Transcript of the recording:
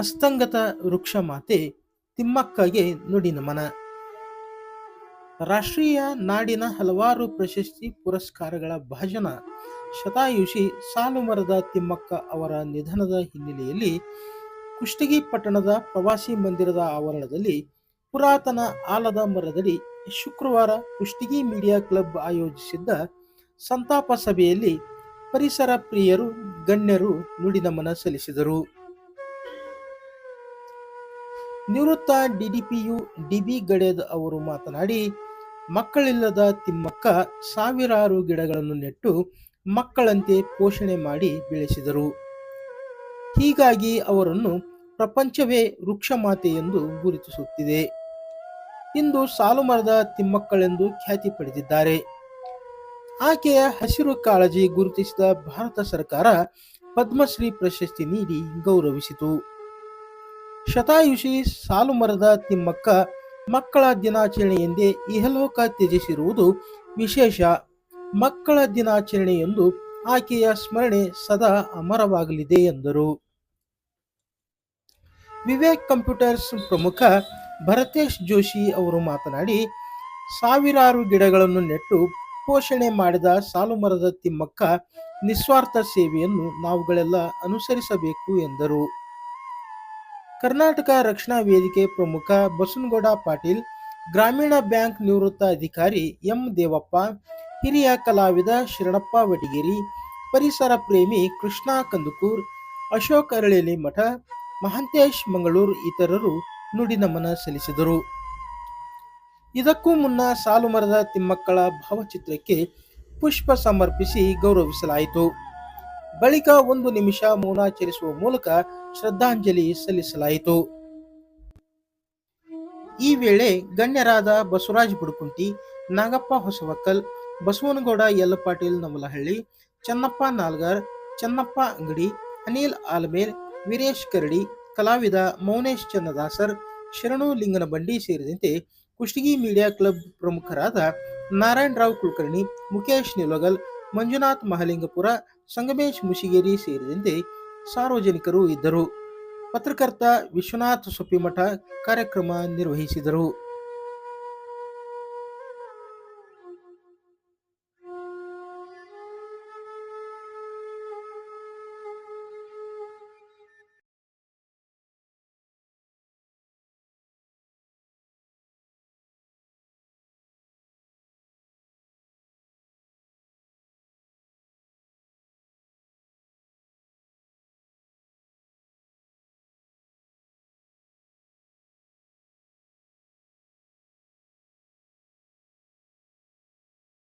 ಹಸ್ತಂಗತ ವೃಕ್ಷ ಮಾತೆ ತಿಮ್ಮಕ್ಕಗೆ ನುಡಿ ನಮನ. ರಾಷ್ಟ್ರೀಯ ನಾಡಿನ ಹಲವಾರು ಪ್ರಶಸ್ತಿ ಪುರಸ್ಕಾರಗಳ ಭಾಜನ. ಶತಾಯುಷಿ ಸಾಲುಮರದ ತಿಮ್ಮಕ್ಕ ಅವರ ನಿಧನದ ಹಿನ್ನೆಲೆಯಲ್ಲಿ ಕುಷ್ಟಗಿ ಪಟ್ಟಣದ ಪ್ರವಾಸಿ ಮಂದಿರದ ಆವರಣದಲ್ಲಿ ಪುರಾತನ ಆಲದ ಮರದಡಿ ಶುಕ್ರವಾರ ಕುಷ್ಟಗಿ ಮೀಡಿಯಾ ಕ್ಲಬ್ ಆಯೋಜಿಸಿದ್ದ ಸಂತಾಪ ಸಭೆಯಲ್ಲಿ ಪರಿಸರ ಪ್ರಿಯರು, ಗಣ್ಯರು ನುಡಿ ನಮನ ಸಲ್ಲಿಸಿದರು. ನಿವೃತ್ತ ಡಿಡಿಪಿಯು ಡಿಬಿ ಗಡೇದ್ ಅವರು ಮಾತನಾಡಿ, ಮಕ್ಕಳಿಲ್ಲದ ತಿಮ್ಮಕ್ಕ ಸಾವಿರಾರು ಗಿಡಗಳನ್ನು ನೆಟ್ಟು ಮಕ್ಕಳಂತೆ ಪೋಷಣೆ ಮಾಡಿ ಬೆಳೆಸಿದರು. ಹೀಗಾಗಿ ಅವರನ್ನು ಪ್ರಪಂಚವೇ ವೃಕ್ಷ ಮಾತೆ ಎಂದು ಗುರುತಿಸುತ್ತಿದೆ. ಇಂದು ಸಾಲು ಮರದ ತಿಮ್ಮಕ್ಕಳೆಂದು ಖ್ಯಾತಿ ಪಡೆದಿದ್ದಾರೆ. ಆಕೆಯ ಹಸಿರು ಕಾಳಜಿ ಗುರುತಿಸಿದ ಭಾರತ ಸರ್ಕಾರ ಪದ್ಮಶ್ರೀ ಪ್ರಶಸ್ತಿ ನೀಡಿ ಗೌರವಿಸಿತು. ಶತಾಯುಷಿ ಸಾಲು ಮರದ ತಿಮ್ಮಕ್ಕ ಮಕ್ಕಳ ದಿನಾಚರಣೆಯೆಂದೇ ಇಹಲೋಕ ತ್ಯಜಿಸಿರುವುದು ವಿಶೇಷ. ಮಕ್ಕಳ ದಿನಾಚರಣೆಯೆಂದು ಆಕೆಯ ಸ್ಮರಣೆ ಸದಾ ಅಮರವಾಗಲಿದೆ ಎಂದರು. ವಿವೇಕ್ ಕಂಪ್ಯೂಟರ್ಸ್ ಪ್ರಮುಖ ಭರತೇಶ್ ಜೋಶಿ ಅವರು ಮಾತನಾಡಿ, ಸಾವಿರಾರು ಗಿಡಗಳನ್ನು ನೆಟ್ಟು ಪೋಷಣೆ ಮಾಡಿದ ಸಾಲು ಮರದ ತಿಮ್ಮಕ್ಕ ನಿಸ್ವಾರ್ಥ ಸೇವೆಯನ್ನು ನಾವುಗಳೆಲ್ಲ ಅನುಸರಿಸಬೇಕು ಎಂದರು. ಕರ್ನಾಟಕ ರಕ್ಷಣಾ ವೇದಿಕೆ ಪ್ರಮುಖ ಬಸನಗೌಡ ಪಾಟೀಲ್, ಗ್ರಾಮೀಣ ಬ್ಯಾಂಕ್ ನಿವೃತ್ತ ಅಧಿಕಾರಿ ಎಂ ದೇವಪ್ಪ, ಹಿರಿಯ ಕಲಾವಿದ ಶರಣಪ್ಪ ವಟಗಿರಿ ಪರಿಸರ ಪ್ರೇಮಿ ಕೃಷ್ಣ ಕಂದುಕೂರ್, ಅಶೋಕ್ ಅರಳೇಲಿ ಮಠ, ಮಹಂತೇಶ್ ಮಂಗಳೂರು ಇತರರು ನುಡಿ ನಮನ ಸಲ್ಲಿಸಿದರು. ಇದಕ್ಕೂ ಮುನ್ನ ಸಾಲು ಮರದ ತಿಮ್ಮಕ್ಕಳ ಭಾವಚಿತ್ರಕ್ಕೆ ಪುಷ್ಪ ಸಮರ್ಪಿಸಿ ಗೌರವಿಸಲಾಯಿತು. ಬಳಿಕ ಒಂದು ನಿಮಿಷ ಮೌನಾಚರಿಸುವ ಮೂಲಕ ಶ್ರದ್ಧಾಂಜಲಿ ಸಲ್ಲಿಸಲಾಯಿತು. ಈ ವೇಳೆ ಗಣ್ಯರಾದ ಬಸವರಾಜ್ ಬುಡಕುಂಟಿ, ನಾಗಪ್ಪ ಹೊಸವಕ್ಕಲ್, ಬಸವನಗೌಡ ಯಲ್ಲ ಪಾಟೀಲ್ ನಮಲಹಳ್ಳಿ, ಚನ್ನಪ್ಪ ನಾಲ್ಗಾರ್, ಚನ್ನಪ್ಪ ಅಂಗಡಿ, ಅನಿಲ್ ಆಲ್ಮೇಲ್ ವೀರೇಶ್ ಕರಡಿ, ಕಲಾವಿದ ಮೌನೇಶ್ ಚನ್ನದಾಸರ್, ಶರಣು ಲಿಂಗನ ಬಂಡಿ ಸೇರಿದಂತೆ ಕುಷ್ಟಗಿ ಮೀಡಿಯಾ ಕ್ಲಬ್ ಪ್ರಮುಖರಾದ ನಾರಾಯಣರಾವ್ ಕುಲಕರ್ಣಿ ಮುಖೇಶ್ ನಿಲೋಗಲ್ ಮಂಜುನಾಥ್ ಮಹಲಿಂಗಪುರ ಸಂಗಮೇಶ್ ಮುಷಿಗೇರಿ ಸೇರಿದಂತೆ ಸಾರ್ವಜನಿಕರು ಇದ್ದರು. ಪತ್ರಕರ್ತ ವಿಶ್ವನಾಥ್ ಸೊಪ್ಪಿಮಠ ಕಾರ್ಯಕ್ರಮ ನಿರ್ವಹಿಸಿದರು.